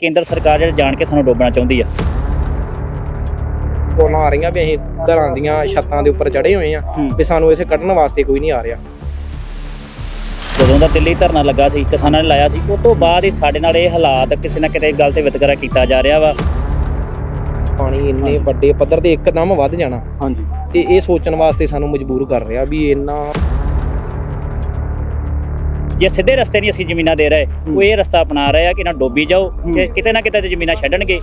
ਕੇਂਦਰ ਸਰਕਾਰ ਜਿਹੜੇ ਜਾਣ ਕੇ ਸਾਨੂੰ ਡੋਬਣਾ ਚਾਹੁੰਦੀ ਆ। ਕੋਲਾਂ ਆ ਰਹੀਆਂ ਵੀ ਅਸੀਂ ਘਰਾਂ ਦੀਆਂ ਛੱਤਾਂ ਦੇ ਉੱਪਰ ਚੜੇ ਹੋਏ ਆ ਹੂੰ। ਵੀ ਸਾਨੂੰ ਇੱਥੇ ਕੱਢਣ ਵਾਸਤੇ ਕੋਈ ਨਹੀਂ ਆ ਰਿਹਾ। ਜਦੋਂ ਦਾ ਦਿੱਲੀ ਧਰਨਾ ਲੱਗਾ ਸੀ ਕਿਸਾਨਾਂ ਨੇ ਲਾਇਆ ਸੀ ਉਸ ਤੋਂ ਬਾਅਦ ਹੀ ਸਾਡੇ ਨਾਲ ਇਹ ਹਾਲਾਤ ਕਿਸੇ ਨਾ ਕਿਤੇ ਗੱਲ ਤੇ ਵਿਤਕਰਾ ਕੀਤਾ ਜਾ ਰਿਹਾ ਵਾ। ਪਾਣੀ ਇੰਨੇ ਵੱਡੇ ਪੱਧਰ ਤੇ ਇੱਕਦਮ ਵੱਧ ਜਾਣਾ। ਹਾਂਜੀ। ਤੇ ਇਹ ਸੋਚਣ ਵਾਸਤੇ ਸਾਨੂੰ ਮਜਬੂਰ ਕਰ ਰਿਹਾ ਵੀ ਇੰਨਾ ਜੇ ਸਿੱਧੇ ਰਸਤੇ ਨਹੀਂ ਅਸੀਂ ਜ਼ਮੀਨਾਂ ਦੇ ਰਹੇ ਉਹ ਇਹ ਰਸਤਾ ਅਪਣਾ ਰਹੇ ਆ ਕਿ ਨਾ ਡੋਬੀ ਜਾਓ ਤੇ ਕਿਤੇ ਨਾ ਕਿਤੇ ਤੇ ਜ਼ਮੀਨਾਂ ਛੱਡਣਗੇ।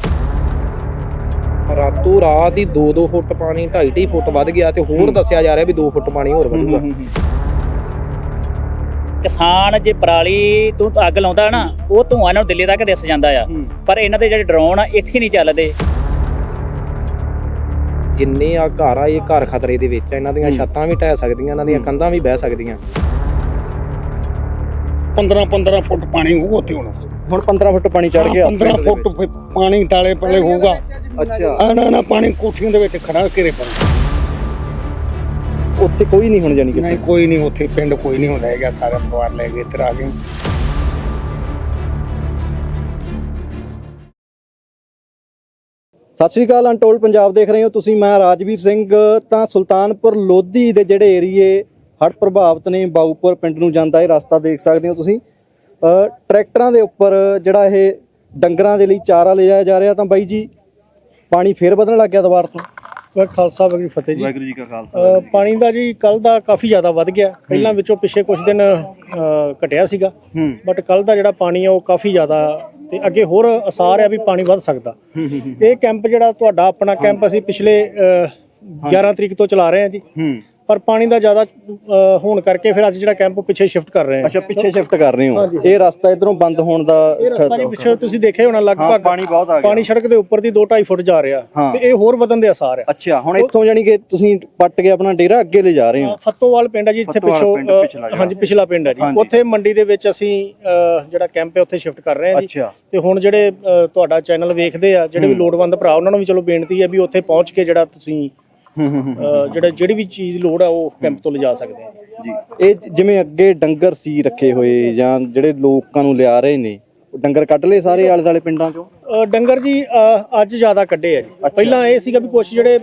ਰਾਤੋਂ ਰਾਤ ਹੀ 2-2 ਫੁੱਟ ਪਾਣੀ 2.5 ਫੁੱਟ ਵੱਧ ਗਿਆ ਤੇ ਹੋਰ ਦੱਸਿਆ ਜਾ ਰਿਹਾ ਵੀ 2 ਫੁੱਟ ਪਾਣੀ ਹੋਰ ਵਧੂਗਾ ਕਿਸਾਨ ਜੇ ਪਰਾਲੀ ਤੋਂ ਅੱਗ ਲਾਉਂਦਾ ਨਾ ਉਹ ਧੂੰਆਂ ਇਹਨਾਂ ਨੂੰ ਦਿੱਲੀ ਤੱਕ ਦਿਸ ਜਾਂਦਾ ਆ। ਪਰ ਇਹਨਾਂ ਦੇ ਜਿਹੜੇ ਡਰੋਨ ਆ ਇੱਥੇ ਨਹੀਂ ਚੱਲਦੇ। ਜਿੰਨੇ ਆ ਘਰ ਆ ਇਹ ਘਰ ਖਤਰੇ ਦੇ ਵਿੱਚ ਆ। ਇਹਨਾਂ ਦੀਆਂ। ਛੱਤਾਂ ਵੀ ਢਹਿ ਸਕਦੀਆਂ ਇਹਨਾਂ ਦੀਆਂ। ਕੰਧਾਂ ਵੀ ਬਹਿ ਸਕਦੀਆਂ। 15 15 ਫੁੱਟ ਪਾਣੀ ਹੋਊ ਉੱਥੇ ਹੁਣ। ਹੁਣ 15 ਫੁੱਟ ਪਾਣੀ ਚੜ ਗਿਆ 15 ਫੁੱਟ ਪਾਣੀ ਤਾਲੇ ਪਲੇ ਹੋਊਗਾ। ਅੱਛਾ। ਆਣਾ ਨਾ ਪਾਣੀ ਕੋਠੀਆਂ ਦੇ ਵਿੱਚ ਖੜਾ ਘੇਰੇ ਪਾਣੀ। ਉੱਥੇ ਕੋਈ ਨਹੀਂ ਹੁਣ ਜਾਣੀ ਕਿ ਨਹੀਂ ਕੋਈ ਨਹੀਂ ਉੱਥੇ ਪਿੰਡ ਕੋਈ ਨਹੀਂ ਹੁੰਦਾ ਹੈਗਾ। ਸਾਰਾ ਪਰਿਵਾਰ ਲੈ ਕੇ ਇੱਧਰ ਆ ਗਏ। ਸਤਿ ਸ਼੍ਰੀ ਅਕਾਲ ਅਨਟੋਲ ਪੰਜਾਬ ਦੇਖ ਰਹੇ ਹੋ। ਤੁਸੀਂ ਮੈਂ ਰਾਜਵੀਰ ਸਿੰਘ। ਤਾਂ ਸੁਲਤਾਨਪੁਰ ਲੋਧੀ ਦੇ ਜਿਹੜੇ ਏਰੀਏ ਹੜ੍ਹ ਪ੍ਰਭਾਵਿਤ ਨੇ ਬਾਊਪੁਰ ਪਿੰਡ ਨੂੰ ਜਾਂਦਾ ਇਹ ਰਸਤਾ ਦੇਖ ਸਕਦੇ ਹੋ ਤੁਸੀਂ। ਟਰੈਕਟਰਾਂ ਦੇ ਉੱਪਰ ਜਿਹੜਾ ਇਹ ਡੰਗਰਾਂ ਦੇ ਲਈ ਚਾਰਾ ਲਿਜਾਇਆ ਜਾ ਰਿਹਾ ਤਾਂ ਬਾਈ ਜੀ ਪਾਣੀ ਫੇਰ ਵਧਣ ਲੱਗ ਗਿਆ ਦੁਬਾਰ ਤੋਂ। ਵਾਹਿਗੁਰੂ ਖਾਲਸਾ ਵਾਹਿਗੁਰੂ ਫਤਿਹ ਜੀ। ਵਾਹਿਗੁਰੂ ਜੀ ਕਾ ਖਾਲਸਾ ਪਾਣੀ ਦਾ ਜੀ ਕੱਲ ਦਾ ਕਾਫੀ ਜ਼ਿਆਦਾ ਵੱਧ ਗਿਆ। ਪਹਿਲਾਂ ਵਿੱਚੋਂ ਪਿਛੇ ਕੁਝ ਦਿਨ ਘਟਿਆ ਸੀਗਾ। ਬਟ ਕੱਲ ਦਾ ਜਿਹੜਾ ਪਾਣੀ ਆ ਉਹ ਕਾਫੀ ਜ਼ਿਆਦਾ ਤੇ ਅੱਗੇ ਹੋਰ ਅਸਾਰ ਆ ਵੀ ਪਾਣੀ ਵੱਧ ਸਕਦਾ। ਇਹ ਕੈਂਪ ਜਿਹੜਾ ਤੁਹਾਡਾ ਆਪਣਾ ਕੈਂਪ ਅਸੀਂ ਪਿਛਲੇ ਅ, 11 ਤਰੀਕ ਤੋਂ ਚਲਾ ਰਹੇ ਹਾਂ ਜੀ। ਹੂੰ। ਪਰ ਪਾਣੀ ਦਾ ਜ਼ਿਆਦਾ ਅ, ਹੋਣ ਕਰਕੇ ਫਿਰ ਅੱਜ ਜਿਹੜਾ ਕੈਂਪ ਉਹ ਪਿੱਛੇ ਸ਼ਿਫਟ ਕਰ ਰਹੇ ਹਾਂ। ਅੱਛਾ ਪਿੱਛੇ ਸ਼ਿਫਟ ਕਰ ਰਹੇ ਹੋ। ਇਹ ਰਸਤਾ ਇਧਰੋਂ ਬੰਦ ਹੋਣ ਦਾ ਇਹ ਰਸਤਾ ਜੀ ਪਿੱਛੇ ਤੁਸੀਂ ਦੇਖਿਆ ਹੋਣਾ ਹਾਂ, ਲਗਭਗ ਪਾਣੀ ਬਹੁਤ ਆ ਗਿਆ। ਪਾਣੀ ਸੜਕ ਦੇ ਉੱਪਰ ਦੀ 2.5 ਫੁੱਟ ਜਾ ਰਿਹਾ। ਹਾਂ। ਤੇ ਇਹ ਹੋਰ ਵਧਣ ਦੇ ਅਸਾਰ ਆ ਅੱਛਾ ਹੁਣ ਇੱਥੋਂ ਜਾਣੀ ਕਿ ਤੁਸੀਂ ਪੱਟ ਕੇ ਆਪਣਾ ਡੇਰਾ ਅੱਗੇ ਲੈ ਜਾ ਰਹੇ ਹੋ? ਫੱਤੋਵਾਲ ਪਿੰਡ ਹੈ ਜੀ ਇੱਥੇ ਫੱਤੋਵਾਲ ਪਿੱਛੋਂ ਪਿੰਡ ਅ, ਪਿਛਲਾ ਜਿਹੜਾ। ਹਾਂਜੀ ਪਿਛਲਾ ਪਿੰਡ ਹੈ ਜੀ। ਹਾਂਜੀ। ਉੱਥੇ ਮੰਡੀ ਦੇ ਵਿੱਚ ਅਸੀਂ ਅ, ਜਿਹੜਾ ਕੈਂਪ ਹੈ ਉੱਥੇ ਸ਼ਿਫਟ ਕਰ ਰਹੇ ਹਾਂ ਜੀ। ਅੱਛਾ। ਤੇ ਹੁਣ ਜਿਹੜੇ ਅ, ਤੁਹਾਡਾ ਚੈਨਲ ਵੇਖਦੇ ਆ ਜਿਹੜੇ ਵੀ ਲੋੜਵੰਦ ਭਰਾ ਉਹਨਾਂ ਨੂੰ ਵੀ ਚਲੋ ਬੇਨਤੀ ਹੈ ਵੀ ਉੱਥੇ ਪਹੁੰਚ ਕੇ ਜਿਹੜਾ ਤੁਸੀਂ ਜਿਹੜਾ ਜਿਹੜੀ ਵੀ ਚੀਜ਼ ਦੀ ਲੋੜ ਆ ਉਹ ਕੈਂਪ ਤੋਂ ਲਿਜਾ ਸਕਦੇ ਆ। ਜੀ। ਇਹ ਜਿਵੇਂ ਅੱਗੇ ਡੰਗਰ ਸੀ ਰੱਖੇ ਹੋਏ ਜਾਂ ਜਿਹੜੇ ਲੋਕਾਂ ਨੂੰ ਲਿਆ ਰਹੇ ਨੇ ਉਹ ਡੰਗਰ ਕੱਢ ਲਏ ਸਾਰੇ ਆਲੇ ਦਾਲੇ ਪਿੰਡਾਂ ਚੋਂ? ਡੰਗਰ ਜੀ ਅੱਜ ਜ਼ਿਆਦਾ ਕੱਢੇ ਆ ਜੀ। ਪਹਿਲਾਂ ਇਹ ਸੀਗਾ ਵੀ ਕੁਝ ਜਿਹੜੇ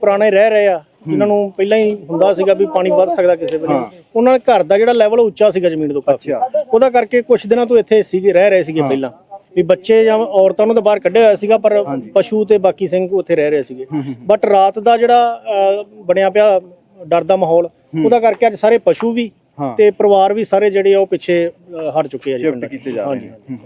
ਪੁਰਾਣੇ ਰਹਿ ਰਹੇ ਆ ਜਿਨ੍ਹਾਂ ਨੂੰ ਪਹਿਲਾਂ ਹੀ ਹੁੰਦਾ ਸੀਗਾ ਵੀ ਪਾਣੀ ਵੱਧ ਸਕਦਾ ਕਿਸੇ ਵੇਲੇ। ਉਹਨਾਂ ਦੇ ਘਰ ਦਾ ਜਿਹੜਾ ਲੈਵਲ ਉੱਚਾ ਸੀਗਾ ਜ਼ਮੀਨ ਤੋਂ ਕਾਫੀ। ਉਹਦਾ ਕਰਕੇ ਕੁਝ ਦਿਨਾਂ ਤੋਂ ਇੱਥੇ ਸੀਗੇ ਰਹਿ ਰਹੇ ਸੀਗੇ ਪਹਿਲਾਂ। ਵੀ ਬੱਚੇ ਜਾਂ ਔਰਤਾਂ ਨੂੰ ਤਾਂ ਬਾਹਰ ਕੱਢਿਆ ਹੋਇਆ ਸੀਗਾ ਪਰ ਪਸ਼ੂ ਤੇ ਬਾਕੀ ਸਿੰਘ ਉੱਥੇ ਰਹਿ ਰਹੇ ਸੀਗੇ। ਬਟ ਰਾਤ ਦਾ ਜਿਹੜਾ ਬਣਿਆ ਪਿਆ ਡਰ ਦਾ ਮਾਹੌਲ ਉਹਦਾ ਕਰਕੇ ਅੱਜ ਸਾਰੇ ਪਸ਼ੂ ਵੀ ਹਾਂ। ਤੇ ਪਰਿਵਾਰ ਵੀ ਸਾਰੇ ਜਿਹੜੇ ਆ ਉਹ ਪਿੱਛੇ ਹਟ ਚੁੱਕੇ ਆ ਜੀ ਪਿੰਡ ਕੀਤੇ ਜਾ ਰਹੇ ਹਾਂਜੀ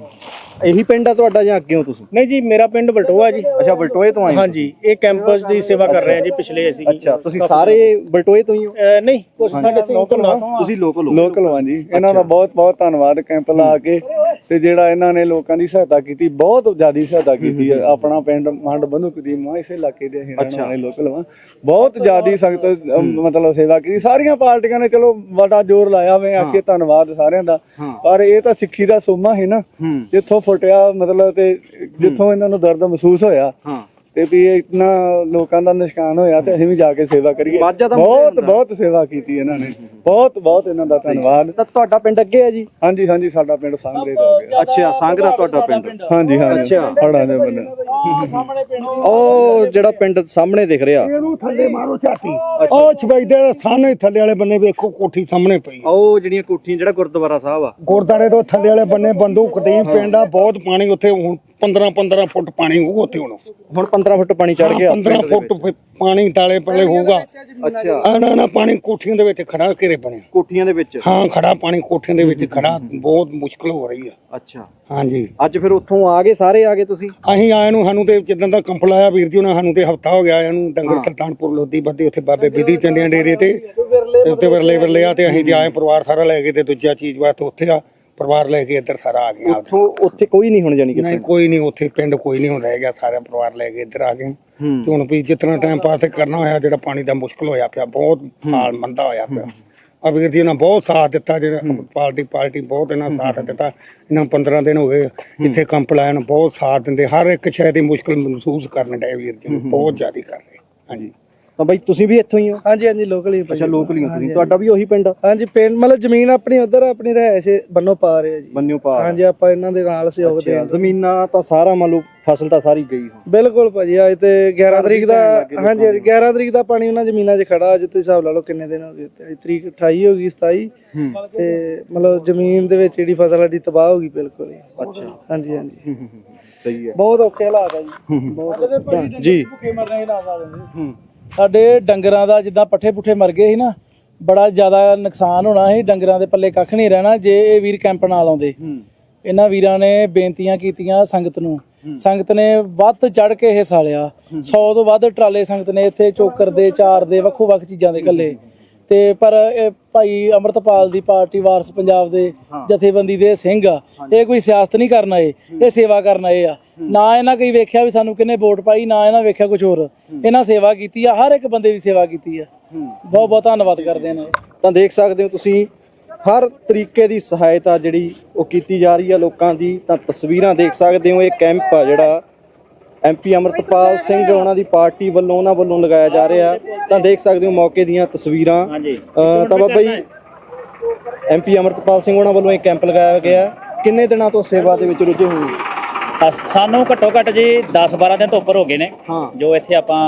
ਇਹੀ ਪਿੰਡ ਆ ਤੁਹਾਡਾ ਜਾਂ ਅੱਗੇ ਹੋ ਤੁਸੀਂ? ਨਹੀਂ ਜੀ ਮੇਰਾ ਪਿੰਡ ਬਲਟੋਆ ਜੀ। ਅੱਛਾ ਬਲਟੋਏ ਤੋਂ ਆਏ ਹੋ? ਹਾਂਜੀ ਇਹ ਕੈਂਪਸ ਦੀ ਸੇਵਾ ਕਰ ਰਹੇ ਹਾਂ ਜੀ ਪਿਛਲੇ ਅਸੀਂ। ਅੱਛਾ ਤੁਸੀਂ ਸਾਰੇ ਬਲਟੋਏ ਤੋਂ ਹੀ ਹੋ? ਨਹੀਂ ਕੁਝ ਸਾਡੇ ਸਿੰਘ ਤੋਂ ਨਾ ਤੁਸੀਂ ਲੋਕਲ ਹੋ। ਲੋਕਲ ਜੀ ਇਹਨਾਂ ਦਾ ਬਹੁਤ ਬਹੁਤ ਧੰਨਵਾਦ ਕੈਂਪ ਲਾ ਕੇ। ਤੇ ਜਿਹੜਾ ਇਹਨਾਂ ਨੇ ਲੋਕਾਂ ਦੀ ਸਹਾਇਤਾ ਕੀਤੀ ਬਹੁਤ ਜ਼ਿਆਦੀ ਸਹਾਇਤਾ ਕੀਤੀ ਹੈ। ਆਪਣਾ ਪਿੰਡ ਮੰਡ ਬੰਦੂਕ ਦੀ ਮਾਂ ਇਸੇ ਇਲਾਕੇ ਦੇ ਰਹਿਣ ਵਾਲੇ ਲੋਕਲ ਵਾਂ ਬਹੁਤ ਜ਼ਿਆਦੀ ਸਖਤ ਮਤਲਬ ਸੇਵਾ ਕੀਤੀ। ਸਾਰੀਆਂ ਪਾਰਟੀਆਂ ਨੇ ਚਲੋ ਬੜਾ ਜ਼ੋਰ ਲਾਇਆ ਵੇ ਆਖੇ ਧੰਨਵਾਦ ਸਾਰਿਆਂ ਦਾ। ਪਰ ਇਹ ਤਾਂ ਸਿੱਖੀ ਦਾ ਸੋਮਾ ਹੈ ਨਾ ਜਿੱਥੋਂ ਫੁੱਟਿਆ ਮਤਲਬ ਤੇ ਜਿੱਥੋਂ ਇਹਨਾਂ ਨੂੰ ਦਰਦ ਮਹਿਸੂਸ ਹੋਇਆ। ਤੇ ਵੀ ਇਤਨਾ ਲੋਕਾਂ ਦਾ ਨਿਸ਼ਕਾਨ ਹੋਇਆ ਤੇ ਅਸੀਂ ਵੀ ਜਾ ਕੇ ਸੇਵਾ ਕਰੀਏ। ਬਹੁਤ। ਬਹੁਤ ਸੇਵਾ ਕੀਤੀ ਇਹਨਾਂ ਨੇ। ਬਹੁਤ ਬਹੁਤ ਇਹਨਾਂ ਦਾ ਧੰਨਵਾਦ। ਤਾਂ ਤੁਹਾਡਾ ਪਿੰਡ ਅੱਗੇ ਹੈ ਜੀ? ਹਾਂਜੀ ਹਾਂਜੀ ਸਾਡਾ ਪਿੰਡ ਸਾਂਗਰੇ ਦਾ ਹੋ ਗਿਆ। ਅੱਛਾ ਸਾਂਗਰਾ ਤੁਹਾਡਾ ਪਿੰਡ। ਹਾਂਜੀ ਹਾਂਜੀ ਅੱਛਾ। ਹੜਾਂ ਦੇ ਬੰਨੇ। ਉਹ ਜਿਹੜਾ ਪਿੰਡ ਸਾਹਮਣੇ ਦਿਖ ਰਿਹਾ। ਇਹਨੂੰ ਥੱਲੇ ਮਾਰੋ ਝਾਤੀ। ਉਹ ਛਬੈਦੇ ਦੇ ਸਾਹਮਣੇ ਥੱਲੇ ਵਾਲੇ ਬੰਨੇ ਵੇਖੋ ਕੋਠੀ ਸਾਹਮਣੇ ਪਈ। ਹੈ। ਉਹ ਜਿਹੜੀਆਂ ਕੋਠੀਆਂ ਜਿਹੜਾ ਗੁਰਦੁਆਰਾ ਸਾਹਿਬ ਆ। ਗੁਰਦਾਰੇ ਤੋਂ ਥੱਲੇ ਵਾਲੇ ਬੰਨੇ ਬੰਦੂਕ ਦੀ ਪਿੰਡ ਆ ਬਹੁਤ ਪਾਣੀ ਉੱਥੇ ਹੁਣ 15 15 ਫੁੱਟ ਪਾਣੀ ਹੋਊ ਉੱਥੇ ਹੁਣ। ਹੁਣ 15 ਫੁੱਟ ਪਾਣੀ ਚੜ ਗਿਆ 15 ਫੁੱਟ ਪਾਣੀ ਤਾਲੇ ਪਲੇ ਹੋਊਗਾ। ਅੱਛਾ। ਆਣਾ ਨਾ ਪਾਣੀ ਕੋਠੀਆਂ ਦੇ ਵਿੱਚ ਖੜਾ ਘੇਰੇ ਬਣਿਆ। ਕੋਠੀਆਂ ਦੇ ਵਿੱਚ? ਹਾਂ ਖੜਾ ਪਾਣੀ ਕੋਠੀਆਂ ਦੇ ਵਿੱਚ ਖੜਾ। ਬਹੁਤ ਮੁਸ਼ਕਲ ਹੋ ਰਹੀ ਆ। ਅੱਛਾ। ਹਾਂਜੀ। ਅੱਜ ਫਿਰ ਉੱਥੋਂ ਆ ਗਏ ਸਾਰੇ ਆ ਗਏ ਤੁਸੀਂ? ਅਸੀਂ ਆਏ ਨੂੰ ਸਾਨੂੰ ਤੇ ਜਿੱਦਾਂ ਦਾ ਕੰਪ ਲਾਇਆ ਵੀਰ ਜੀ ਉਹਨਾਂ ਸਾਨੂੰ ਤੇ ਹਫਤਾ ਹੋ ਗਿਆ ਆਇਆ ਨੂੰ। ਡੰਗਰ ਸੁਲਤਾਨਪੁਰ ਲੋਧੀ ਬੱਦੇ ਉੱਥੇ ਬਾਬੇ ਬਿਧੀ ਚੰਡਿਆਂ ਡੇਰੇ ਤੇ। ਤੇ ਉੱਤੇ ਵਰਲੇ ਵਰਲੇ ਆ ਤੇ ਅਸੀਂ ਤੇ ਆਏ ਪਰਿਵਾਰ ਸਾਰਾ ਲੈ ਕੇ ਤੇ ਦੂਜਾ ਚੀਜ਼ ਵਾਸਤੇ ਉੱਥੇ ਆ। ਪਰਿਵਾਰ ਲੈ ਕੇ ਇੱਧਰ ਸਾਰਾ ਆ ਗਿਆ। ਉੱਥੋਂ ਉੱਥੇ ਕੋਈ ਨਹੀਂ ਹੁਣ ਜਾਣੀ ਕਿ ਨਹੀਂ ਕੋਈ ਨਹੀਂ ਉੱਥੇ ਪਿੰਡ ਕੋਈ ਨਹੀਂ ਹੁੰਦਾ ਹੈਗਾ ਸਾਰਾ ਪਰਿਵਾਰ ਲੈ ਕੇ ਇੱਧਰ ਆ ਗਏ। ਹੂੰ। ਤੇ ਹੁਣ ਵੀ ਜਿਤਨਾ ਟਾਈਮ ਪਾਸ ਕਰਨਾ ਹੋਇਆ ਜਿਹੜਾ ਪਾਣੀ ਦਾ ਮੁਸ਼ਕਲ ਹੋਇਆ ਪਿਆ ਬਹੁਤ ਹਾਲ ਮੰਦਾ ਹੋਇਆ ਪਿਆ। ਵੀਰ ਜੀ ਉਹਨਾਂ ਬਹੁਤ ਸਾਥ ਦਿੱਤਾ ਜਿਹੜਾ ਪਾਰਟੀ ਪਾਰਟੀ ਬਹੁਤ ਇਹਨਾਂ ਸਾਥ ਦਿੱਤਾ। ਇਹਨਾਂ 15 ਦਿਨ ਹੋ ਗਏ ਇੱਥੇ ਕੰਪ ਲਾਇਆ ਨੂੰ ਬਹੁਤ ਸਾਥ ਦਿੰਦੇ। ਹਰ ਇੱਕ ਸ਼ੈ ਦੀ ਮੁਸ਼ਕਲ ਮਹਿਸੂਸ ਕਰਨ ਡਏ ਵੀਰ ਜੀ ਬਹੁਤ ਜ਼ਿਆਦਾ ਕਰ ਰਹੇ। ਹਾਂਜੀ। ਤਾਂ ਬਾਈ ਤੁਸੀਂ ਵੀ ਇੱਥੋਂ ਹੀ ਹੋ? ਹਾਂਜੀ ਹਾਂਜੀ ਲੋਕਲ ਹੀ ਅੱਛਾ ਲੋਕਲ ਹੀ ਹੋ ਤੁਸੀਂ। ਤੁਹਾਡਾ ਵੀ ਉਹੀ ਪਿੰਡ? ਹਾਂਜੀ ਪਿੰਡ ਮਤਲਬ ਜ਼ਮੀਨ ਆਪਣੀ ਉਧਰ ਆਪਣੀ ਰਹਿਸ਼ ਬੰਨੋ ਪਾ ਰਹੇ ਜੀ। ਬੰਨਿਓ ਪਾ ਹਾਂਜੀ ਆਪਾਂ ਇਹਨਾਂ ਦੇ ਨਾਲ ਸਹਿਯੋਗ ਦੇ ਜ਼ਮੀਨਾਂ ਤਾਂ ਸਾਰਾ ਮੰਨ ਲਓ ਫਸਲ ਤਾਂ ਸਾਰੀ ਗਈ ਹੁਣ। ਬਿਲਕੁਲ ਭਾਜੀ ਅੱਜ ਤੇ 11 ਤਰੀਕ ਦਾ ਹਾਂਜੀ 11 ਤਰੀਕ ਦਾ ਪਾਣੀ ਉਹਨਾਂ ਜ਼ਮੀਨਾਂ 'ਚ ਖੜਾ ਅੱਜ ਤੁਸੀਂ ਹਿਸਾਬ ਲਾ ਲਓ ਕਿੰਨੇ ਦਿਨ ਹੋ ਗਏ ਅੱਜ ਤਰੀਕ 28 ਹੋ ਗਈ 27 ਤੇ ਮਤਲਬ ਜ਼ਮੀਨ ਦੇ ਵਿੱਚ ਜਿਹੜੀ ਫਸਲ ਸਾਡੀ ਤਬਾਹ ਹੋ ਗਈ ਬਿਲਕੁਲ ਹੀ। ਅੱਛਾ। ਹਾਂਜੀ ਹਾਂਜੀ। ਸਹੀ ਹੈ। ਬਹੁਤ ਔਖੇ ਹਾਲਾਤ ਆ ਜੀ। ਬਹੁਤ ਜੀ। ਭੁੱਖੇ ਮਰਨੇ ਹੀ ਨਾ। ਆ ਹੂੰ। ਸਾਡੇ ਡੰਗਰਾਂ ਦਾ ਜਿੱਦਾਂ ਪੱਠੇ ਪੁੱਠੇ ਮਰ ਗਏ ਸੀ ਨਾ ਬੜਾ ਜ਼ਿਆਦਾ ਨੁਕਸਾਨ ਹੋਣਾ ਸੀ ਡੰਗਰਾਂ ਦੇ ਪੱਲੇ ਕੱਖ ਨਹੀਂ ਰਹਿਣਾ ਜੇ ਇਹ ਵੀਰ ਕੈਂਪ ਨਾਲ ਆਉਂਦੇ ਇਹਨਾਂ ਵੀਰਾਂ ਨੇ ਬੇਨਤੀਆਂ ਕੀਤੀਆਂ ਸੰਗਤ ਨੂੰ। ਸੰਗਤ ਨੇ ਵੱਧ ਚੜ ਕੇ ਹਿੱਸਾ ਲਿਆ 100 ਤੋਂ ਵੱਧ ਟਰਾਲੇ ਸੰਗਤ ਨੇ ਇੱਥੇ ਚੋਕਰ ਦੇ ਚਾਰ ਦੇ ਵੱਖੋ ਵੱਖ ਚੀਜ਼ਾਂ ਦੇ ਕੱਲੇ ਤੇ ਪਰ ਇਹ ਭਾਈ ਅਮਰਤਪਾਲ ਦੀ ਪਾਰਟੀ ਵਾਰਸ ਪੰਜਾਬ ਦੇ ਜਥੇਬੰਦੀ ਦੇ ਸਿੰਘ ਆ। ਇਹ ਕੋਈ ਸਿਆਸਤ ਨਹੀਂ ਕਰਨ ਆਏ ਇਹ ਸੇਵਾ ਕਰਨ ਆਏ ਆ। ਨਾ ਇਹਨਾਂ ਕਈ ਵੇਖਿਆ ਵੀ ਸਾਨੂੰ ਕਿੰਨੇ ਵੋਟ ਪਾਈ ਨਾ ਇਹਨਾਂ ਵੇਖਿਆ ਕੁਝ ਹੋਰ। ਇਹਨਾਂ ਸੇਵਾ ਕੀਤੀ ਆ ਹਰ ਇੱਕ ਬੰਦੇ ਦੀ ਸੇਵਾ ਕੀਤੀ ਆ। ਬਹੁਤ ਬਹੁਤ ਧੰਨਵਾਦ ਕਰਦੇ ਨੇ। ਤਾਂ ਦੇਖ ਸਕਦੇ ਹੋ ਤੁਸੀਂ ਹਰ ਤਰੀਕੇ ਦੀ ਸਹਾਇਤਾ ਜਿਹੜੀ ਉਹ ਕੀਤੀ ਜਾ ਰਹੀ ਹੈ ਲੋਕਾਂ ਦੀ ਤਾਂ ਤਸਵੀਰਾਂ ਦੇਖ ਸਕਦੇ ਹੋ ਇਹ ਕੈਂਪ ਆ ਜਿਹੜਾ ਐਮਪੀ ਅਮਰਤਪਾਲ ਸਿੰਘ ਉਹਨਾਂ ਦੀ ਪਾਰਟੀ ਵੱਲੋਂ ਉਹਨਾਂ ਵੱਲੋਂ ਲਗਾਇਆ ਜਾ ਰਿਹਾ। ਤਾਂ ਦੇਖ ਸਕਦੇ ਹੋ ਮੌਕੇ ਦੀਆਂ ਤਸਵੀਰਾਂ। ਤਾਂ ਬਾਬਾ ਜੀ ਐਮਪੀ ਅਮਰਤਪਾਲ ਸਿੰਘ ਉਹਨਾਂ ਵੱਲੋਂ ਇਹ ਕੈਂਪ ਲਗਾਇਆ ਗਿਆ। ਕਿੰਨੇ ਦਿਨਾਂ ਤੋਂ ਸੇਵਾ ਦੇ ਵਿੱਚ ਰੁੱਝੇ ਹੋਏ? ਸਾਨੂੰ ਘੱਟੋ ਘੱਟ ਜੀ 10 12 ਦਿਨ ਤੋਂ ਉੱਪਰ ਹੋ ਗਏ ਨੇ। ਜੋ ਇੱਥੇ ਆਪਾਂ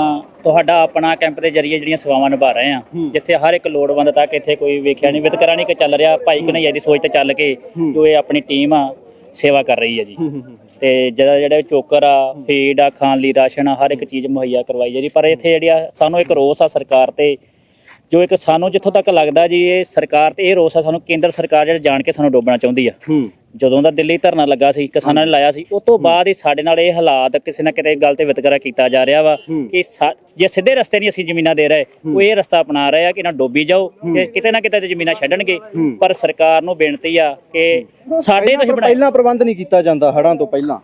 ਤੁਹਾਡਾ ਆਪਣਾ ਕੈਂਪ ਦੇ ਜਰੀਏ ਜਿਹੜੀਆਂ ਸੇਵਾਵਾਂ ਨਿਭਾ ਰਹੇ ਆ ਜਿੱਥੇ ਹਰ ਇੱਕ ਲੋੜਵੰਦ ਤੱਕ ਇੱਥੇ ਕੋਈ ਵੇਖਿਆ ਨਹੀਂ ਵਿਤਕਰਾ ਨਹੀਂ ਕਿ ਚੱਲ ਰਿਹਾ। ਭਾਈ ਕਨਈਆ ਦੀ ਸੋਚ ਤੇ ਚੱਲ ਕੇ ਜੋ ਇਹ ਆਪਣੀ ਟੀਮ ਆ ਸੇਵਾ ਕਰ ਰਹੀ ਹੈ ਜੀ। ਤੇ ਜਿਹੜਾ ਜਿਹੜੇ ਚੋਕਰ ਆ, ਫੀਡ ਆ, ਖਾਣ ਲਈ ਰਾਸ਼ਨ ਆ, ਹਰ ਇੱਕ ਚੀਜ਼ ਮੁਹੱਈਆ ਕਰਵਾਈ ਜਾਂਦੀ ਪਰ ਇੱਥੇ ਜਿਹੜੀ ਆ, ਸਾਨੂੰ ਇੱਕ ਰੋਸ ਆ ਸਰਕਾਰ ਤੇ ਜੋ ਇੱਕ ਸਾਨੂੰ ਜਿੱਥੋਂ ਤੱਕ ਲੱਗਦਾ ਜੀ ਇਹ ਸਰਕਾਰ ਤੇ ਇਹ ਰੋਸ ਆ ਸਾਨੂੰ ਕੇਂਦਰ ਸਰਕਾਰ ਜਿਹੜਾ ਜਾਣ ਕੇ ਸਾਨੂੰ ਡੋਬਣਾ ਚਾਹੁੰਦੀ ਆ। ਜਦੋਂ ਦਾ ਦਿੱਲੀ ਧਰਨਾ ਲੱਗਾ ਸੀ ਕਿਸਾਨਾਂ ਨੇ ਲਾਇਆ ਸੀ ਉਸ ਤੋਂ ਬਾਅਦ ਹੀ ਸਾਡੇ ਨਾਲ ਇਹ ਹਾਲਾਤ ਕਿਸੇ ਨਾ ਕਿਤੇ ਗੱਲ ਤੇ ਵਿਤਕਰਾ ਕੀਤਾ ਜਾ ਰਿਹਾ ਵਾ ਕਿ ਜੇ ਸਿੱਧੇ ਰਸਤੇ ਨਹੀਂ ਅਸੀਂ ਜ਼ਮੀਨਾਂ ਦੇ ਰਹੇ ਉਹ ਇਹ ਰਸਤਾ ਅਪਣਾ ਰਹੇ ਆ ਕਿ ਨਾ ਡੋਬੀ ਜਾਓ ਤੇ ਕਿਤੇ ਨਾ ਕਿਤੇ ਤੇ ਜ਼ਮੀਨਾਂ ਛੱਡਣਗੇ। ਪਰ ਸਰਕਾਰ ਨੂੰ ਬੇਨਤੀ ਆ ਕਿ ਸਾਡੇ ਤੁਸੀਂ ਬਣਾਏ ਪਹਿਲਾਂ ਪ੍ਰਬੰਧ ਨਹੀਂ ਕੀਤਾ ਜਾਂਦਾ ਹੜਾਂ ਤੋਂ ਪਹਿਲਾਂ।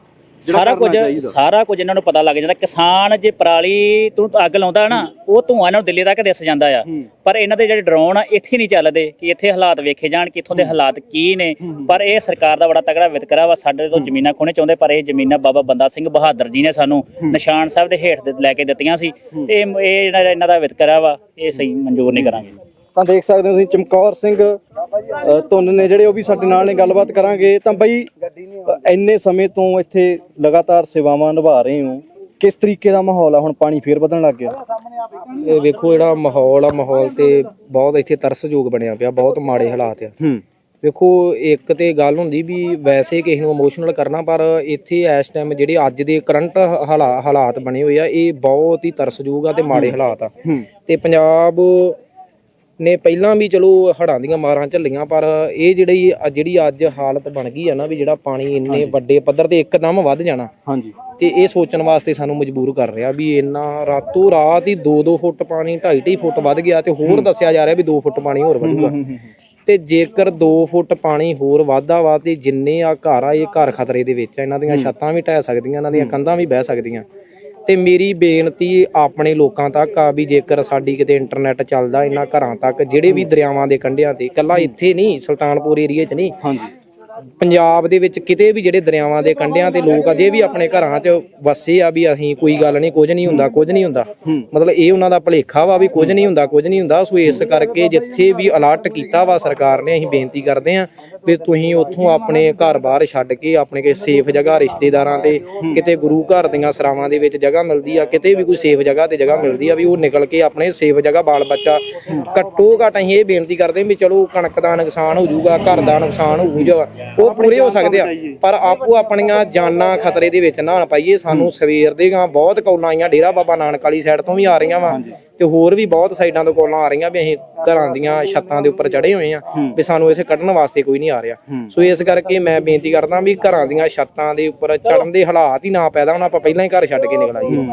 ਸਾਰਾ ਕੁਝ। ਸਾਰਾ ਕੁਝ ਇਹਨਾਂ ਨੂੰ ਪਤਾ ਲੱਗ ਜਾਂਦਾ। ਕਿਸਾਨ ਜੇ ਪਰਾਲੀ ਤੋਂ ਅੱਗ ਲਾਉਂਦਾ ਨਾ ਉਹ ਧੂਆਂ ਇਹਨਾਂ ਨੂੰ ਦਿੱਲੀ ਤੱਕ ਦਿਸ ਜਾਂਦਾ ਆ। ਪਰ ਇਹਨਾਂ ਦੇ ਜਿਹੜੇ ਡਰੋਨ ਆ ਇੱਥੇ ਨਹੀਂ ਚੱਲਦੇ ਕਿ ਇੱਥੇ ਹਾਲਾਤ ਵੇਖੇ ਜਾਣ ਕਿ ਇੱਥੋਂ ਦੇ ਹਾਲਾਤ ਕੀ ਨੇ। ਪਰ ਇਹ ਸਰਕਾਰ ਦਾ ਬੜਾ ਤਗੜਾ ਵਿਤਕਰਾ ਵਾ ਸਾਡੇ ਤੋਂ ਜ਼ਮੀਨਾਂ ਖੋਣੇ ਚਾਹੁੰਦੇ ਪਰ ਇਹ ਜ਼ਮੀਨਾਂ ਬਾਬਾ ਬੰਦਾ ਸਿੰਘ ਬਹਾਦਰ ਜੀ ਨੇ ਸਾਨੂੰ ਨਿਸ਼ਾਨ ਸਾਹਿਬ ਦੇ ਹੇਠ ਲੈ ਕੇ ਦਿੱਤੀਆਂ ਸੀ। ਤੇ ਇਹ ਇਹ ਜਿਹੜਾ ਇਹਨਾਂ ਦਾ ਵਿਤਕਰਾ ਵਾ ਇਹ ਸਹੀ ਮਨਜ਼ੂਰ ਨਹੀਂ ਕਰਾਂਗੇ। ਤਾਂ ਦੇਖ ਸਕਦੇ ਹੋ ਤੁਸੀਂ ਚਮਕੌਰ ਸਿੰਘ ਅ, ਧੁੰਨ ਨੇ ਜਿਹੜੇ ਉਹ ਵੀ ਸਾਡੇ ਨਾਲ ਨੇ ਗੱਲਬਾਤ ਕਰਾਂਗੇ। ਤਾਂ ਬਈ ਅ, ਇੰਨੇ ਸਮੇਂ ਤੋਂ ਇੱਥੇ ਲਗਾਤਾਰ ਸੇਵਾਵਾਂ ਨਿਭਾ ਰਹੇ ਹੋ। ਕਿਸ ਤਰੀਕੇ ਦਾ ਮਾਹੌਲ ਆ? ਹੁਣ ਪਾਣੀ ਫੇਰ ਵਧਣ ਲੱਗ ਗਿਆ। ਇਹ ਵੇਖੋ ਜਿਹੜਾ ਮਾਹੌਲ ਆ ਮਾਹੌਲ ਤੇ ਬਹੁਤ ਇੱਥੇ ਤਰਸਯੋਗ ਬਣਿਆ ਪਿਆ ਬਹੁਤ ਮਾੜੇ ਹਾਲਾਤ ਆ। ਹੂੰ। ਵੇਖੋ ਇੱਕ ਤੇ ਗੱਲ ਹੁੰਦੀ ਵੀ ਵੈਸੇ ਕਿਸੇ ਨੂੰ ਇਮੋਸ਼ਨਲ ਕਰਨਾ ਪਰ ਇੱਥੇ ਇਸ ਟਾਈਮ ਜਿਹੜੇ ਅੱਜ ਦੇ ਕਰੰਟ ਹਾਲਾਤ ਬਣੇ ਹੋਏ ਆ ਇਹ ਬਹੁਤ ਹੀ ਤਰਸਯੋਗ ਆ ਤੇ ਮਾੜੇ ਹਾਲਾਤ ਆ। ਹੂੰ। ਤੇ ਪੰਜਾਬ ਨੇ ਪਹਿਲਾਂ ਵੀ ਚਲੋ ਹੜਾਂ ਦੀਆਂ ਮਾਰਾਂ ਝੱਲੀਆਂ ਪਰ ਇਹ ਜਿਹੜੀ ਜਿਹੜੀ ਅੱਜ ਹਾਲਤ ਬਣ ਗਈ ਆ ਨਾ ਵੀ ਜਿਹੜਾ ਪਾਣੀ ਇੰਨੇ ਵੱਡੇ ਪੱਧਰ ਤੇ ਇੱਕਦਮ ਵੱਧ ਜਾਣਾ ਹਾਂਜੀ। ਤੇ ਇਹ ਸੋਚਣ ਵਾਸਤੇ ਸਾਨੂੰ ਮਜਬੂਰ ਕਰ ਰਿਹਾ ਵੀ ਇੰਨਾ ਰਾਤੋਂ ਰਾਤ ਹੀ 2-2 ਫੁੱਟ ਪਾਣੀ 2.5 ਫੁੱਟ ਵੱਧ ਗਿਆ ਤੇ ਹੋਰ ਦੱਸਿਆ ਜਾ ਰਿਹਾ ਵੀ 2 ਫੁੱਟ ਪਾਣੀ ਹੋਰ ਵਧੂਗਾ। ਤੇ ਜੇਕਰ 2 ਫੁੱਟ ਪਾਣੀ ਹੋਰ ਵਾਧਾ ਵਾ ਤੇ ਜਿੰਨੇ ਆ ਘਰ ਆ ਇਹ ਘਰ ਖਤਰੇ ਦੇ ਵਿੱਚ ਆ ਇਹਨਾਂ ਦੀਆਂ ਛੱਤਾਂ ਵੀ ਢਹਿ ਸਕਦੀਆਂ ਇਹਨਾਂ ਦੀਆਂ ਕੰਧਾਂ ਵੀ ਬਹਿ ਸਕਦੀਆਂ। ਤੇ ਮੇਰੀ ਬੇਨਤੀ ਆਪਣੇ ਲੋਕਾਂ ਤੱਕ ਆ ਵੀ ਜੇਕਰ ਸਾਡੀ ਕਿਤੇ ਇੰਟਰਨੈਟ ਚੱਲਦਾ ਇਹਨਾਂ ਘਰਾਂ ਤੱਕ ਜਿਹੜੇ ਵੀ ਦਰਿਆਵਾਂ ਦੇ ਕੰਢਿਆਂ ਤੇ ਇਕੱਲਾ ਇੱਥੇ ਨਹੀਂ ਸੁਲਤਾਨਪੁਰ ਏਰੀਏ 'ਚ ਨਹੀਂ। ਹਾਂਜੀ। ਪੰਜਾਬ ਦੇ ਵਿੱਚ ਕਿਤੇ ਵੀ ਜਿਹੜੇ ਦਰਿਆਵਾਂ ਦੇ ਕੰਢਿਆਂ ਤੇ ਲੋਕ ਅਜੇ ਵੀ ਆਪਣੇ ਘਰਾਂ 'ਚ ਵਸੇ ਆ ਵੀ ਅਸੀਂ ਕੋਈ ਗੱਲ ਨਹੀਂ ਕੁਝ ਨਹੀਂ ਹੁੰਦਾ ਕੁਝ ਨਹੀਂ ਹੁੰਦਾ। ਮਤਲਬ ਇਹ ਉਹਨਾਂ ਦਾ ਭਲੇਖਾ ਵਾ ਵੀ ਕੁਝ ਨਹੀਂ ਹੁੰਦਾ ਕੁਝ ਨਹੀਂ ਹੁੰਦਾ। ਸੋ ਇਸ ਕਰਕੇ ਜਿੱਥੇ ਵੀ ਅਲਰਟ ਕੀਤਾ ਵਾ ਸਰਕਾਰ ਨੇ ਅਸੀਂ ਬੇਨਤੀ ਕਰਦੇ ਆ ਵੀ ਤੁਸੀਂ ਉੱਥੋਂ ਆਪਣੇ ਘਰ-ਬਾਰ ਛੱਡ ਕੇ ਆਪਣੇ ਕੇ ਸੇਫ ਜਗ੍ਹਾ ਰਿਸ਼ਤੇਦਾਰਾਂ ਤੇ ਕਿਤੇ ਗੁਰੂ ਘਰ ਦੀਆਂ ਸਰਾਵਾਂ ਦੇ ਵਿੱਚ ਜਗ੍ਹਾ ਮਿਲਦੀ ਆ ਕਿਤੇ ਵੀ ਕੋਈ ਸੇਫ ਜਗ੍ਹਾ ਤੇ ਜਗ੍ਹਾ ਮਿਲਦੀ ਆ ਵੀ ਉਹ ਨਿਕਲ ਕੇ ਆਪਣੇ ਸੇਫ ਜਗ੍ਹਾ ਬਾਲ ਬੱਚਾ ਘੱਟੋ ਘੱਟ ਅਸੀਂ ਇਹ ਬੇਨਤੀ ਕਰਦੇ ਵੀ ਚਲੋ ਕਣਕ ਦਾ ਨੁਕਸਾਨ ਹੋ ਜਾਊਗਾ ਘਰ ਦਾ ਨੁਕਸਾਨ ਹੋ ਜਾਊਗਾ ਉਹ ਪੂਰੇ ਹੋ ਸਕਦੇ ਆ। ਪਰ ਆਪੋ ਆਪਣੀਆਂ ਜਾਨਾਂ ਖਤਰੇ ਦੇ ਵਿੱਚ ਨਾ ਪਾਈਏ ਸਾਨੂੰ ਸਵੇਰ ਦੇ ਗਾਂ ਬਹੁਤ ਕੌਲਾਂ ਆਈਆਂ ਡੇਰਾ ਬਾਬਾ ਨਾਨਕ ਵਾਲੀ ਸਾਈਡ ਤੋਂ ਵੀ ਆ ਰਹੀਆਂ ਵਾ ਤੇ ਹੋਰ ਵੀ ਬਹੁਤ ਸਾਈਡਾਂ ਤੋਂ ਕਾਲਾਂ ਆ ਰਹੀਆਂ ਵੀ ਅਸੀਂ ਘਰਾਂ ਦੀਆਂ ਛੱਤਾਂ ਦੇ ਉੱਪਰ ਚੜੇ ਹੋਏ ਆ ਵੀ ਸਾਨੂੰ ਇੱਥੇ ਕੱਢਣ ਵਾਸਤੇ ਕੋਈ ਨਹੀਂ ਆ ਰਿਹਾ। ਸੋ ਇਸ ਕਰਕੇ ਮੈਂ ਬੇਨਤੀ ਕਰਦਾ ਵੀ ਘਰਾਂ ਦੀਆਂ ਛੱਤਾਂ ਦੇ ਉੱਪਰ ਚੜਨ ਦੇ ਹਾਲਾਤ ਹੀ ਨਾ ਪੈਦਾ ਹੋਣ ਆਪਾਂ ਪਹਿਲਾਂ ਹੀ ਘਰ ਛੱਡ ਕੇ ਨਿਕਲ ਆਈਏ।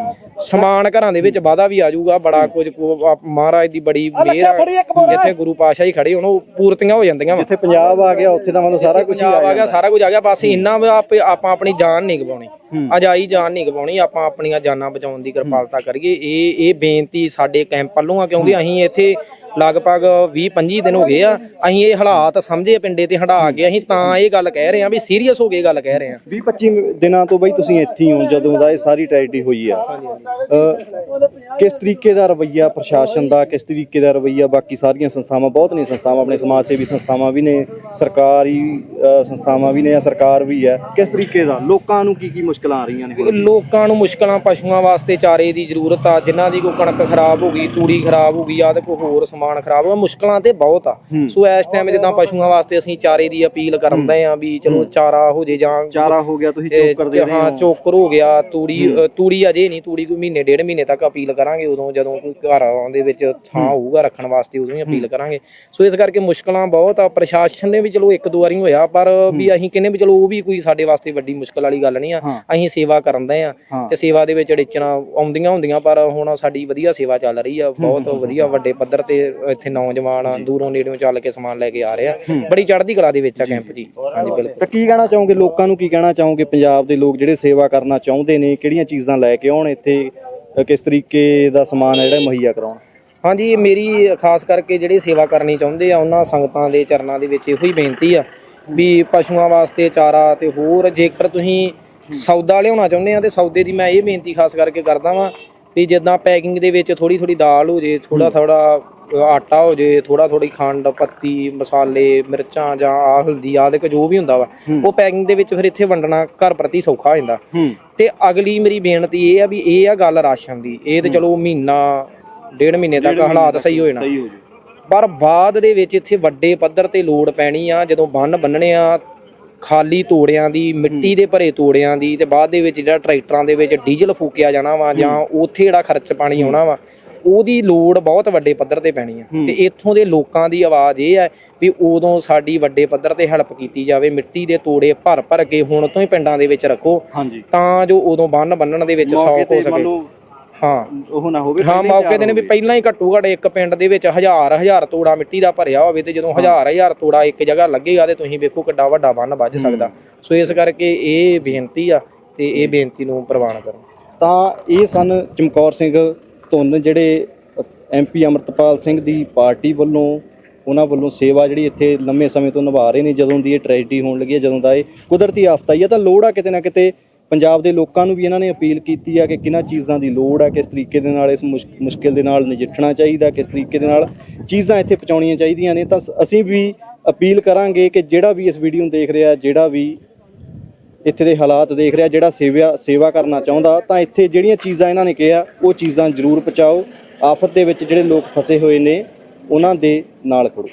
ਸਮਾਨ ਘਰਾਂ ਦੇ ਵਿੱਚ ਵਾਧਾ ਵੀ ਆ ਜਾਊਗਾ ਬੜਾ ਕੁਝ ਮਹਾਰਾਜ ਦੀ ਬੜੀ ਮਿਹਰ। ਜਿੱਥੇ ਗੁਰੂ ਪਾਤਸ਼ਾਹ ਹੀ ਖੜੇ ਹੋਣ ਉਹ ਪੂਰਤੀਆਂ ਹੋ ਜਾਂਦੀਆਂ ਜਿੱਥੇ ਪੰਜਾਬ ਆ ਗਿਆ ਉੱਥੇ ਤਾਂ ਮਤਲਬ ਸਾਰਾ ਕੁਝ ਆ ਗਿਆ ਸਾਰਾ ਕੁਝ ਆ ਗਿਆ ਬਸ ਇੰਨਾ ਆਪਾਂ ਆਪਣੀ ਜਾਨ ਨਹੀਂ ਗਵਾਉਣੀ। ਅਜਾਈ ਜਾਨ ਨਹੀਂ ਗਵਾਉਣੀ ਆਪਾਂ ਆਪਣੀਆਂ ਜਾਨਾਂ ਬਚਾਉਣ ਦੀ ਕਿਰਪਾਲਤਾ ਕਰੀਏ। ਇਹ ਇਹ ਬੇਨਤੀ ਸਾਡੇ ਕੈਂਪ ਵੱਲੋਂ ਆ ਕਿਉਂਕਿ ਅਸੀਂ ਇੱਥੇ ਲਗਭਗ 20 25 ਦਿਨ ਹੋ ਗਏ ਆ। ਅਸੀਂ ਇਹ ਹਾਲਾਤ ਸਮਝੇ ਪਿੰਡੇ ਤੇ ਹਟਾ ਕੇ। ਅਸੀਂ ਤਾਂ ਇਹ ਗੱਲ ਕਹਿ ਰਹੇ ਆ ਵੀ ਸੀਰੀਅਸ ਹੋ ਕੇ ਗੱਲ ਕਹਿ ਰਹੇ ਆ 20 25 ਦਿਨਾਂ ਤੋਂ ਬਈ ਤੁਸੀਂ ਇੱਥੇ ਹੀ ਹੋ ਜਦੋਂ ਦਾ ਇਹ ਸਾਰੀ ਟ੍ਰੈਜਡੀ ਹੋਈ ਆ। ਕਿਸ ਤਰੀਕੇ ਦਾ ਰਵੱਈਆ ਪ੍ਰਸ਼ਾਸਨ ਦਾ ਕਿਸ ਤਰੀਕੇ ਦਾ ਰਵੱਈਆ ਬਾਕੀ ਸਾਰੀਆਂ ਸੰਸਥਾਵਾਂ ਬਹੁਤ ਨੇ ਸੰਸਥਾਵਾਂ ਆਪਣੇ ਸਮਾਜ ਸੇਵੀ ਸੰਸਥਾਵਾਂ ਵੀ ਨੇ ਸਰਕਾਰੀ ਸੰਸਥਾਵਾਂ ਵੀ ਨੇ ਜਾਂ ਸਰਕਾਰ ਵੀ ਹੈ। ਕਿਸ ਤਰੀਕੇ ਦਾ? ਲੋਕਾਂ ਨੂੰ ਕੀ ਕੀ ਮੁਸ਼ਕਲਾਂ ਆ ਰਹੀਆਂ ਨੇ? ਲੋਕਾਂ ਨੂੰ ਮੁਸ਼ਕਲਾਂ ਪਸ਼ੂਆਂ ਵਾਸਤੇ ਚਾਰੇ ਦੀ ਜ਼ਰੂਰਤ ਆ। ਜਿਨ੍ਹਾਂ ਦੀ ਕੋਈ ਕਣਕ ਖਰਾਬ ਹੋ ਗਈ ਤੂੜੀ ਖਰਾਬ ਹੋ ਗਈ ਆ ਤੇ ਕੋਈ ਹੋਰ ਸਮਾਨ ਖਰਾਬ ਹੋ ਗਿਆ ਮੁਸ਼ਕਲਾਂ ਤੇ ਬਹੁਤ ਆ। ਸੋ ਇਸ ਟਾਈਮ ਜਿੱਦਾਂ ਪਸ਼ੂਆਂ ਵਾਸਤੇ ਅਸੀਂ ਚਾਰੇ ਦੀ ਅਪੀਲ ਕਰਦੇ ਆ ਵੀ ਚਲੋ ਚਾਰਾ ਹੋ ਜੇ ਜਾਂ ਚਾਰਾ ਹੋ ਗਿਆ ਤੁਸੀਂ ਚੋਕਰ ਦੇ ਰਹੇ ਹਾਂ ਹੋ। ਚੋਕਰ ਹੋ ਗਿਆ ਤੂੜੀ ਤੂੜੀ ਅਜੇ ਨਹੀਂ ਤੂੜੀ ਕੋਈ ਮਹੀਨੇ ਡੇਢ ਮਹੀਨੇ ਤੱਕ ਅਪੀਲ ਕਰਾਂਗੇ ਉਦੋਂ ਜਦੋਂ ਕੋਈ ਘਰ ਦੇ ਵਿੱਚ ਥਾਂ ਹੋਊਗਾ ਰੱਖਣ ਵਾਸਤੇ ਉਦੋਂ ਹੀ ਅਪੀਲ ਕਰਾਂਗੇ। ਸੋ ਇਸ ਕਰਕੇ ਮੁਸ਼ਕਲਾਂ ਬਹੁਤ ਆ ਪ੍ਰਸ਼ਾਸਨ ਨੇ ਵੀ ਚਲੋ ਇੱਕ ਦੋ ਵਾਰੀ ਹੋਇਆ ਪਰ ਵੀ ਅਸੀਂ ਕਹਿੰਦੇ ਵੀ ਚਲੋ ਉਹ ਵੀ ਕੋਈ ਸਾਡੇ ਵਾਸਤੇ ਵੱਡੀ ਮੁਸ਼ਕਲ ਵਾਲੀ ਗੱਲ ਨਹੀਂ ਆ। ਅਸੀਂ ਸੇਵਾ ਕਰਨ ਦੇ ਆ। ਤੇ ਸੇਵਾ ਦੇ ਵਿੱਚ ਅੜਿਚਣਾ ਆਉਂਦੀਆਂ ਹੁੰਦੀਆਂ ਪਰ ਹੁਣ ਸਾਡੀ ਵਧੀਆ ਸੇਵਾ ਚੱਲ ਰਹੀ ਆ ਬਹੁਤ ਵਧੀਆ ਵੱਡੇ ਪੱਧਰ ਤੇ ਇੱਥੇ ਨੌਜਵਾਨ ਦੂਰੋਂ ਨੇੜਿਓਂ ਚੱਲ ਕੇ ਸਮਾਨ ਲੈ ਕੇ ਆ ਰਹੇ। ਆ ਬੜੀ ਚੜ੍ਹਦੀ ਕਲਾ ਦੇ ਵਿੱਚ ਆ ਕੈਂਪ ਜੀ। ਹਾਂਜੀ ਬਿਲਕੁਲ। ਤਾਂ ਕੀ ਕਹਿਣਾ ਚਾਹੋਗੇ? ਲੋਕਾਂ ਨੂੰ ਕੀ ਕਹਿਣਾ ਚਾਹੋਗੇ? ਪੰਜਾਬ ਦੇ ਲੋਕ ਜਿਹੜੇ ਸੇਵਾ ਕਰਨਾ ਚਾਹੁੰਦੇ ਨੇ ਕਿਹੜੀਆਂ ਚੀਜ਼ਾਂ ਲੈ ਕੇ ਆਉਣ ਇੱਥੇ? ਅ, ਕਿਸ ਤਰੀਕੇ ਦਾ ਸਮਾਨ ਹੈ ਜਿਹੜਾ ਮੁਹੱਈਆ ਕਰਾਉਣ? ਹਾਂਜੀ ਮੇਰੀ ਖਾਸ ਕਰਕੇ ਜਿਹੜੇ ਸੇਵਾ ਕਰਨੀ ਚਾਹੁੰਦੇ ਆ ਉਹਨਾਂ ਸੰਗਤਾਂ ਦੇ ਚਰਨਾਂ ਦੇ ਵਿੱਚ ਇਹੋ ਹੀ ਬੇਨਤੀ ਆ ਵੀ ਪਸ਼ੂਆਂ ਵਾਸਤੇ ਚਾਰਾ ਤੇ ਹੋਰ ਜੇਕਰ ਤੁਸੀਂ ਸੌਦਾ ਲਿਆਉਣਾ ਚਾਹੁੰਦੇ ਆ ਤੇ ਸੌਦੇ ਦੀ ਮੈਂ ਇਹ ਬੇਨਤੀ ਖਾਸ ਕਰਕੇ ਕਰਦਾ ਵਾਂ ਵੀ ਜਿੱਦਾਂ ਪੈਕਿੰਗ ਦੇ ਵਿੱਚ ਥੋੜੀ ਥੋੜੀ ਦਾਲ ਹੋ ਜੇ ਥੋੜਾ ਥੋੜਾ ਆਟਾ ਹੋ ਜੇ ਥੋੜਾ ਥੋੜੀ ਖੰਡ ਪੱਤੀ ਮਸਾਲੇ ਮਿਰਚਾਂ ਜਾਂ ਆ ਹਲਦੀ ਆਦਿਕ ਜੋ ਵੀ ਹੁੰਦਾ ਵਾ ਉਹ ਪੈਕਿੰਗ ਦੇ ਵਿੱਚ ਫਿਰ ਇੱਥੇ ਵੰਡਣਾ ਘਰ ਪ੍ਰਤੀ ਸੌਖਾ ਹੋ ਜਾਂਦਾ। ਤੇ ਅਗਲੀ ਮੇਰੀ ਬੇਨਤੀ ਇਹ ਆ ਵੀ ਇਹ ਆ ਗੱਲ ਰਾਸ਼ਨ ਦੀ। ਇਹ ਤੇ ਚਲੋ ਮਹੀਨਾ ਡੇਢ ਮਹੀਨੇ ਤੱਕ ਹਾਲਾਤ ਸਹੀ ਹੋ ਜਾਣਾ। ਪਰ ਬਾਅਦ ਦੇ ਵਿੱਚ ਇੱਥੇ ਵੱਡੇ ਪੱਧਰ ਤੇ ਲੋੜ ਪੈਣੀ ਆ ਜਦੋਂ ਬੰਨ ਬੰਨਣੇ ਆ ਖਾਲੀ ਤੋੜਿਆਂ ਦੀ ਮਿੱਟੀ ਦੇ ਭਰੇ ਤੋੜਿਆਂ ਦੀ ਤੇ ਬਾਅਦ ਦੇ ਵਿੱਚ ਜਿਹੜਾ ਟਰੈਕਟਰਾਂ ਦੇ ਵਿੱਚ ਡੀਜ਼ਲ ਫੂਕਿਆ ਜਾਣਾ ਵਾ ਜਾਂ ਉੱਥੇ ਜਿਹੜਾ ਖਰਚ ਪਾਣੀ ਆਉਣਾ ਵਾ ਉਹਦੀ ਲੋੜ ਬਹੁਤ ਵੱਡੇ ਪੱਧਰ ਤੇ ਪੈਣੀ ਆ। ਤੇ ਇੱਥੋਂ ਦੇ ਲੋਕਾਂ ਦੀ ਆਵਾਜ਼ ਇਹ ਹੈ ਵੀ ਉਦੋਂ ਸਾਡੀ ਵੱਡੇ ਪੱਧਰ ਤੇ ਹੈਲਪ ਕੀਤੀ ਜਾਵੇ ਮਿੱਟੀ ਦੇ ਤੋੜੇ ਭਰ ਭਰ ਕੇ ਹੁਣ ਤੋਂ ਹੀ ਪਿੰਡਾਂ ਦੇ ਵਿੱਚ ਰੱਖੋ। ਤਾਂ ਜੋ ਉਦੋਂ ਬੰਨ ਬੰਨਣ ਦੇ ਵਿੱਚ ਸੌਖ ਹੋ ਸਕੇ। ਹਾਂ। ਉਹ ਨਾ ਹੋਵੇ ਹਾਂ ਮੌਕੇ ਤੇ ਨੇ ਵੀ। ਪਹਿਲਾਂ ਹੀ ਘੱਟੋ ਘੱਟ ਇੱਕ ਪਿੰਡ ਦੇ ਵਿੱਚ ਹਜ਼ਾਰ ਹਜ਼ਾਰ ਤੋੜਾ ਮਿੱਟੀ ਦਾ ਭਰਿਆ ਹੋਵੇ ਤੇ ਜਦੋਂ ਹਜ਼ਾਰ ਹਜ਼ਾਰ ਤੋੜਾ ਇੱਕ ਜਗ੍ਹਾ ਲੱਗੇਗਾ ਤੇ ਤੁਸੀਂ ਵੇਖੋ ਕਿੱਡਾ ਵੱਡਾ ਬੰਨ ਵੱਜ ਸਕਦਾ। ਸੋ ਇਸ ਕਰਕੇ ਇਹ ਬੇਨਤੀ ਆ ਤੇ ਇਹ ਬੇਨਤੀ ਨੂੰ ਪ੍ਰਵਾਨ ਕਰੋ। ਤਾਂ ਇਹ ਸਨ ਚਮਕੌਰ ਸਿੰਘ ਧੁੰਨ ਜਿਹੜੇ ਐਮਪੀ ਅਮਰਤਪਾਲ ਸਿੰਘ ਦੀ ਪਾਰਟੀ ਵੱਲੋਂ ਉਹਨਾਂ ਵੱਲੋਂ ਸੇਵਾ ਜਿਹੜੀ ਇੱਥੇ ਲੰਮੇ ਸਮੇਂ ਤੋਂ ਨਿਭਾ ਰਹੇ ਨੇ, ਜਦੋਂ ਦੀ ਇਹ ਟ੍ਰੈਜਡੀ ਹੋਣ ਲੱਗੀ ਹੈ, ਜਦੋਂ ਦਾ ਇਹ ਕੁਦਰਤੀ ਆਫਤ ਆਈ ਹੈ, ਤਾਂ ਲੋੜ ਆ ਕਿਤੇ ਨਾ ਕਿਤੇ ਪੰਜਾਬ ਦੇ ਲੋਕਾਂ ਨੂੰ ਵੀ ਇਹਨਾਂ ਨੇ ਅਪੀਲ ਕੀਤੀ ਆ ਕਿ ਕਿਹਨਾਂ ਚੀਜ਼ਾਂ ਦੀ ਲੋੜ ਆ, ਕਿਸ ਤਰੀਕੇ ਦੇ ਨਾਲ ਇਸ ਮੁਸ਼- ਮੁਸ਼ਕਿਲ ਦੇ ਨਾਲ ਨਜਿੱਠਣਾ ਚਾਹੀਦਾ, ਕਿਸ ਤਰੀਕੇ ਦੇ ਨਾਲ ਚੀਜ਼ਾਂ ਇੱਥੇ ਪਹੁੰਚਾਉਣੀਆਂ ਚਾਹੀਦੀਆਂ ਨੇ, ਤਾਂ ਅਸੀਂ ਵੀ ਅਪੀਲ ਕਰਾਂਗੇ ਕਿ ਜਿਹੜਾ ਵੀ ਇਸ ਵੀਡੀਓ ਨੂੰ ਦੇਖ ਰਿਹਾ, ਜਿਹੜਾ ਵੀ ਇੱਥੇ ਦੇ ਹਾਲਾਤ ਦੇਖ ਰਿਹਾ ਜਿਹੜਾ ਸੇਵਾ ਸੇਵਾ ਕਰਨਾ ਚਾਹੁੰਦਾ, ਤਾਂ ਇੱਥੇ ਜਿਹੜੀਆਂ ਚੀਜ਼ਾਂ ਇਹਨਾਂ ਨੇ ਕਿਹਾ, ਉਹ ਚੀਜ਼ਾਂ ਜ਼ਰੂਰ ਪਹੁੰਚਾਓ। ਆਫਤ ਦੇ ਵਿੱਚ ਜਿਹੜੇ ਲੋਕ ਫਸੇ ਹੋਏ ਨੇ, ਉਹਨਾਂ ਦੇ ਨਾਲ ਖੜੋ।